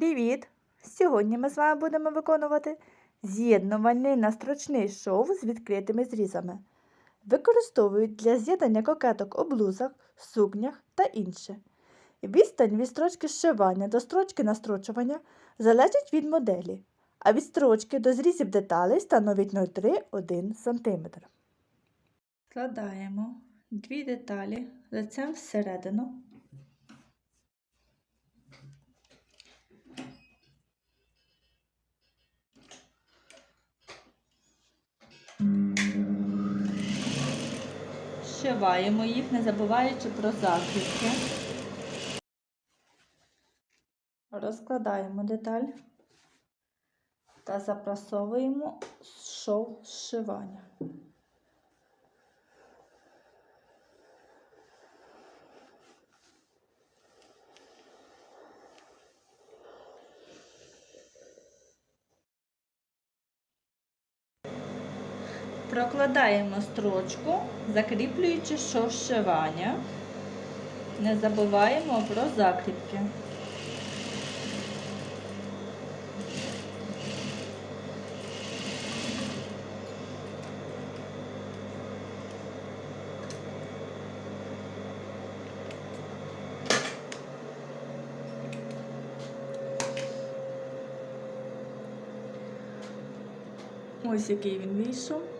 Привіт! Сьогодні ми з вами будемо виконувати з'єднувальний настрочний шов з відкритими зрізами. Використовують для з'єднання кокеток у блузах, сукнях та інше. Відстань від строчки зшивання до строчки настрочування залежить від моделі, а від строчки до зрізів деталей становить 0,3-1 см. Складаємо дві деталі лицем всередину. Зшиваємо їх, не забуваючи про захистки. Розкладаємо деталь та запрасовуємо шов зшивання. Прокладаємо строчку, закріплюючи шов зшивання. Не забуваємо про закріпки. Ось який він вийшов.